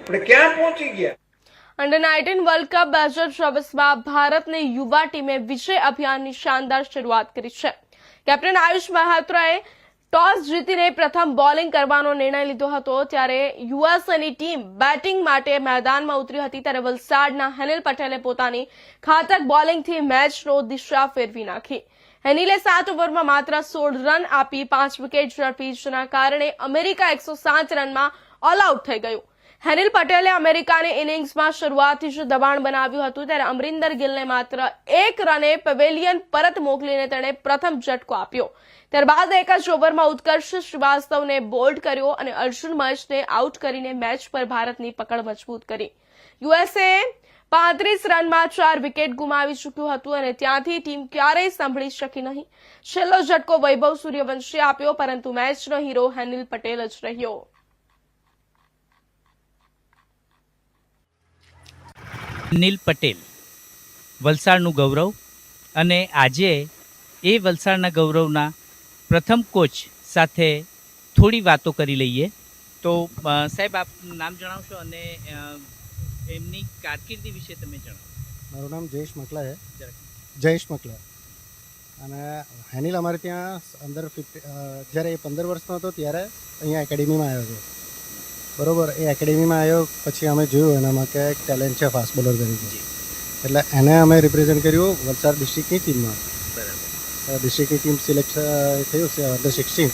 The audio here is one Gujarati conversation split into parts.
આપણે ક્યાં પહોંચી ગયા? અંડર નાઇન્ટીન વર્લ્ડ કપ બે હજાર ચોવીસમાં ભારતની યુવા ટીમે વિજય અભિયાનની શાનદાર શરૂઆત કરી છે. કેપ્ટન આયુષ મહાત્રાએ ટોસ જીતીને પ્રથમ બોલિંગ કરવાનો નિર્ણય લીધો હતો ત્યારે યુએસએની ટીમ બેટિંગ માટે મેદાનમાં ઉતરી હતી ત્યારે વલસાડના હેનિલ પટેલે પોતાની ખાતક બોલિંગથી મેચનો દિશા ફેરવી નાખી. હેનિલે સાત ઓવરમાં માત્ર સોળ રન આપી, પાંચ વિકેટ ઝડપી, જેના કારણે અમેરિકા એકસો સાત રનમાં ઓલ આઉટ થઈ ગયું. હેનિલ પટેલે અમેરિકાની ઇનિંગ્સમાં શરૂઆતથી જ દબાણ બનાવ્યું હતું, ત્યારે અમરિંદર ગિલને માત્ર એક રને પેવેલિયન પરત મોકલીને તેણે પ્રથમ ઝટકો આપ્યો. ત્યારબાદ એક જ ઓવરમાં ઉત્કર્ષ શ્રીવાસ્તવને બોલ્ડ કર્યો અને અર્જુન મહેશને આઉટ કરીને મેચ પર ભારતની પકડ મજબૂત કરી. યુએસએ પાંત્રીસ રનમાં ચાર વિકેટ ગુમાવી ચૂક્યું હતું અને ત્યાંથી ટીમ ક્યારેય સાંભળી શકી નહીં. છેલ્લો ઝટકો વૈભવ સૂર્યવંશીએ આપ્યો, પરંતુ મેચનો હીરો હેનિલ પટેલ જ રહ્યો. નીલ પટેલ વલસાડનું ગૌરવ. અને આજે એ વલસાડના ગૌરવના પ્રથમ કોચ સાથે થોડી વાતો કરી લઈએ. તો સાહેબ આપ નામ જણાવશો અને એમની કારકિર્દી વિશે તમે જણાવો. મારું નામ જયેશ મકલા છે. જયેશ મકલા. અને હેનિલ અમારે ત્યાં અંદર ફિફ્ટી જ્યારે એ પંદર વર્ષનો હતો ત્યારે અહીંયા એકેડેમીમાં આવ્યો હતો. બરોબર એ એકેડેમીમાં આવ્યો પછી અમે જોયું એનામાં કે એક ટેલેન્ટ છે ફાસ્ટ બોલર તરીકે. એટલે એને અમે રિપ્રેઝેન્ટ કર્યું વલસાડ ડિસ્ટ્રિક્ટની ટીમમાં બરાબર. ડિસ્ટ્રિક્ટની ટીમ સિલેક્ટ થયું છે અંડર સિક્સટીન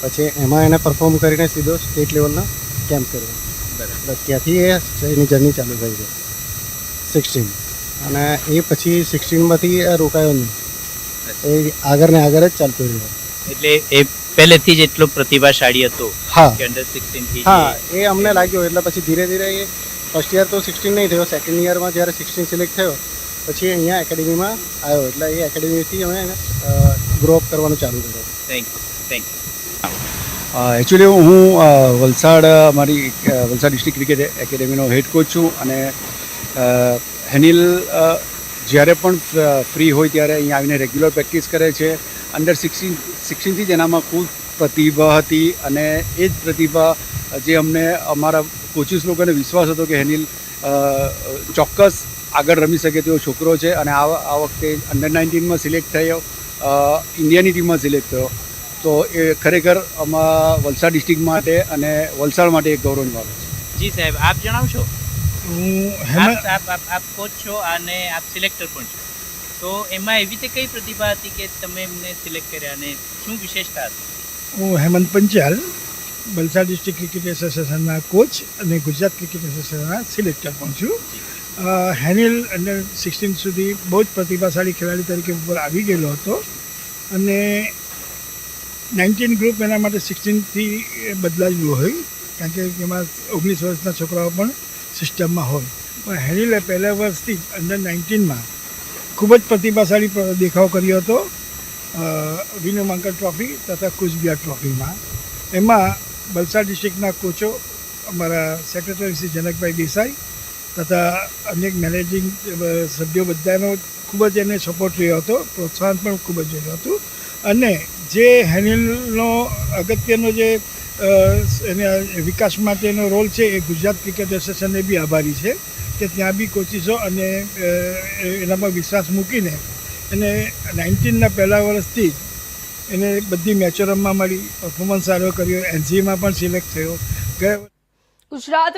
પછી એમાં એને પરફોર્મ કરીને સીધો સ્ટેટ લેવલના કેમ્પ કર્યો. બરાબર. ત્યાંથી એ એની જર્ની ચાલુ થઈ છે સિક્સટીન અને એ પછી સિક્સટીનમાંથી રોકાયો નહીં. એ આગળ ને આગળ જ ચાલતું રહ્યું. એટલે એ પહેલેથી જ એટલો પ્રતિભાશાળી હતો હા. કે અંડર સિક્સટીનથી હા એ અમને લાગ્યો એટલે પછી ધીરે ધીરે એ ફર્સ્ટ યર તો સિક્સટીન નહીં થયો સેકન્ડ યરમાં જ્યારે સિક્સટીન સિલેક્ટ થયો પછી અહીંયા એકેડેમીમાં આવ્યો એટલે એ એકેડેમીથી અમે ગ્રો અપ કરવાનું ચાલુ કર્યું. Thank you thank you actually હું વલસાડ મારી વલસાડ ડિસ્ટ્રિક્ટ ક્રિકેટ એકેડેમીનો હેડ કોચ છું અને હેનિલ જ્યારે પણ ફ્રી હોય ત્યારે અહીંયા આવીને રેગ્યુલર પ્રેક્ટિસ કરે છે. અંડર સિક્સટીન સિક્સટીનથી જ એનામાં ખૂબ પ્રતિભા હતી અને એ જ પ્રતિભા જે અમને અમારા કોચિસ લોકોને વિશ્વાસ હતો કે હેનિલ ચોક્કસ આગળ રમી શકે તેવો છોકરો છે અને આ આ વખતે અંડર નાઇન્ટીનમાં સિલેક્ટ થયો ઇન્ડિયાની ટીમમાં સિલેક્ટ થયો. તો એ ખરેખર અમારા વલસાડ ડિસ્ટ્રિક્ટ માટે અને વલસાડ માટે એક ગૌરવની બાબત છે. જી સાહેબ આપ જણાવશો? હું આપ આપ આપ કોચ છો અને આપ સિલેક્ટર પણ છો. તો એમાં એવી રીતે કઈ પ્રતિભા હતી કે તમે એમને સિલેક્ટ કર્યા અને શું વિશેષતા હતી? હું હેમંત પંચાલ, વલસાડ ડિસ્ટ્રિક્ટ ક્રિકેટ એસોસિએશનના કોચ અને ગુજરાત ક્રિકેટ એસોસિએશનના સિલેક્ટર પણ છું. હેનિલ અંડર સિક્સટીન સુધી બહુ જ પ્રતિભાશાળી ખેલાડી તરીકે ઉપર આવી ગયેલો હતો અને નાઇન્ટીન ગ્રુપ એના માટે સિક્સટીનથી બદલાયું હોય, કારણ કે એમાં ઓગણીસ વર્ષના છોકરાઓ પણ સિસ્ટમમાં હોય. પણ હેનિલે પહેલા વર્ષથી જ અંડર નાઇન્ટીનમાં ખૂબ જ પ્રતિભાશાળી દેખાવ કર્યો હતો વિનય માંકર ટ્રોફી તથા કુચબિહાર ટ્રોફીમાં એમાં વલસાડ ડિસ્ટ્રિક્ટના કોચો અમારા સેક્રેટરી શ્રી જનકભાઈ દેસાઈ તથા અનેક મેનેજિંગ સભ્યો બધાનો ખૂબ જ એને સપોર્ટ રહ્યો હતો, પ્રોત્સાહન પણ ખૂબ જ રહ્યું હતું. અને જે હેનિલનો અગત્યનો જે એના વિકાસ માટેનો રોલ છે એ ગુજરાત ક્રિકેટ એસોસિએશનને બી આભારી છે કે ત્યાં બી કોચિસો અને એનામાં વિશ્વાસ મૂકીને એને નાઇન્ટીનના પહેલા વર્ષથી જ એને બધી મેચો રમવા મળી પરફોર્મન્સ સારો કર્યો, એનસીએમાં પણ સિલેક્ટ થયો. ગયા ગુજરાત